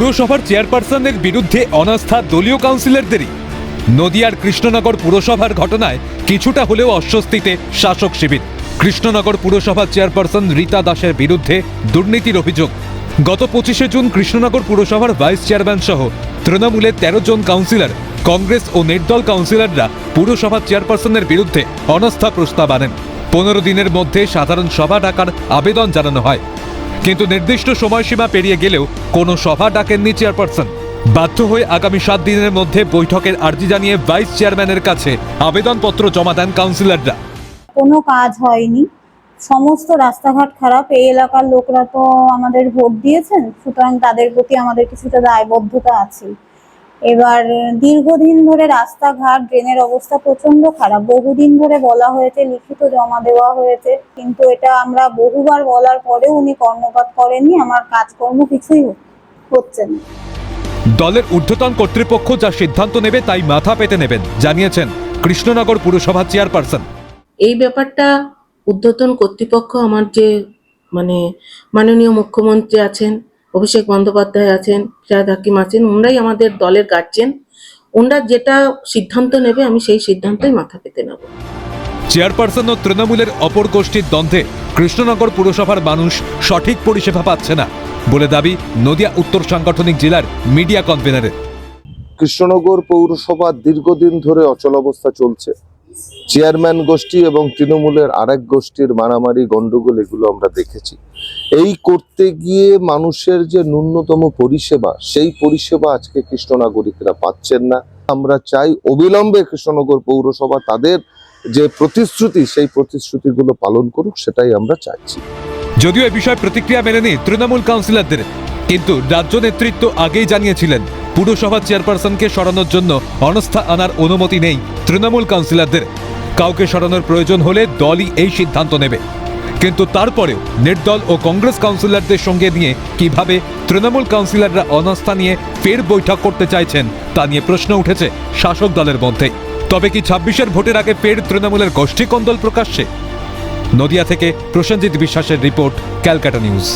পুরসভার চেয়ারপারসনের বিরুদ্ধে অনাস্থা দলীয় কাউন্সিলরদেরই। নদিয়ার কৃষ্ণনগর পুরসভার ঘটনায় কিছুটা হলেও অস্বস্তিতে শাসক শিবির। কৃষ্ণনগর পুরসভার চেয়ারপারসন রীতা দাসের বিরুদ্ধে দুর্নীতির অভিযোগ। গত পঁচিশে জুন কৃষ্ণনগর পুরসভার ভাইস চেয়ারম্যান সহ তৃণমূলের তেরো জন কাউন্সিলর, কংগ্রেস ও নির্দল কাউন্সিলররা পুরসভার চেয়ারপারসনের বিরুদ্ধে অনাস্থা প্রস্তাব আনেন। পনেরো দিনের মধ্যে সাধারণ সভা ডাকার আবেদন জানানো হয়। কিন্তু নির্দিষ্ট সময়সীমা পেরিয়ে গেলেও কোনো সভা ডাকেননি চেয়ারপারসন। বাধ্য হয়ে আগামী সাত দিনের মধ্যে বৈঠকের আর্জি জানিয়ে ভাইস চেয়ারম্যানের কাছে আবেদনপত্র জমা দেন কাউন্সিলররা। কোনো কাজ হয়নি। সমস্ত রাস্তাঘাট খারাপ। এই এলাকার লোকরা তো আমাদের ভোট দিয়েছেন, সুতরাং তাদের প্রতি আমাদের কিছুটা দায়বদ্ধতা আছে। এবার দীর্ঘদিন ধরে রাস্তাঘাট ড্রেনের অবস্থা প্রচণ্ড খারাপ। বহুদিন ধরে বলা হয়েছে লিখিত জমা দেওয়া হয়েছে। কিন্তু এটা আমরা বহুবার বলার পরেও উনি কর্ণপাত করেননি। আমার কাজকর্ম কিছুই হচ্ছে না। দলের ঊর্ধ্বতন কর্তৃপক্ষ যা সিদ্ধান্ত নেবে তাই মাথা পেতে নেবেন জানিয়েছেন কৃষ্ণনগর পুরসভার চেয়ারপারসন। এই ব্যাপারটা ঊর্ধ্বতন কর্তৃপক্ষ আমার যে মানে মাননীয় মুখ্যমন্ত্রী আছেন অভিষেক বন্দ্যোপাধ্যায় আছেন ফিরাদ হাকিম আছেন ওনারাই আমাদের দলের গার্জেন ওনারা যেটা সিদ্ধান্ত নেবে আমি সেই সিদ্ধান্তই মাথা পেতে নেব। চেয়ারপারসন ও তৃণমূলের অপর গোষ্ঠীর দ্বন্দ্বে কৃষ্ণনগর পুরসভার মানুষ সঠিক পরিষেবা পাচ্ছে না বলে দাবি নদিয়া উত্তর সাংগঠনিক জেলার মিডিয়া কনভেনারের। কৃষ্ণনগর পৌরসভা দীর্ঘদিন ধরে অচল অবস্থা চলছে। চেয়ারম্যান গোষ্ঠী এবং তৃণমূলের আরেক গোষ্ঠীর মারামারি গন্ডগোল এগুলো আমরা দেখেছি। এই করতে গিয়ে মানুষের যে ন্যূনতম পরিষেবা, সেই পরিষেবা আজকে কৃষ্ণনাগরিকরা পাচ্ছেন না। আমরা চাই অবিলম্বে কৃষ্ণনগর পৌরসভা তাদের যে প্রতিশ্রুতি, সেই প্রতিশ্রুতিগুলো পালন করুক, সেটাই আমরা চাইছি। যদিও এ বিষয়ে প্রতিক্রিয়া মেলেনি তৃণমূল কাউন্সিলরদের, কিন্তু রাজ্য নেতৃত্ব আগেই জানিয়েছিলেন, পুরসভা চেয়ারপারসনকে সরানোর জন্য অনস্থা আনার অনুমতি নেই তৃণমূল কাউন্সিলরদের। কাউকে সরানোর প্রয়োজন হলে দলই এই সিদ্ধান্ত নেবে। কিন্তু তারপরেও নির্দল ও কংগ্রেস কাউন্সিলরদের সঙ্গে নিয়ে কীভাবে তৃণমূল কাউন্সিলররা অনাস্থা নিয়ে ফের বৈঠক করতে চাইছেন, তা নিয়ে প্রশ্ন উঠেছে শাসক দলের মধ্যে। তবে কি ছাব্বিশের ভোটের আগে ফের তৃণমূলের গোষ্ঠী কন্দল প্রকাশ্যে? নদিয়া থেকে প্রসেনজিৎ বিশ্বাসের রিপোর্ট, ক্যালকাটা নিউজ।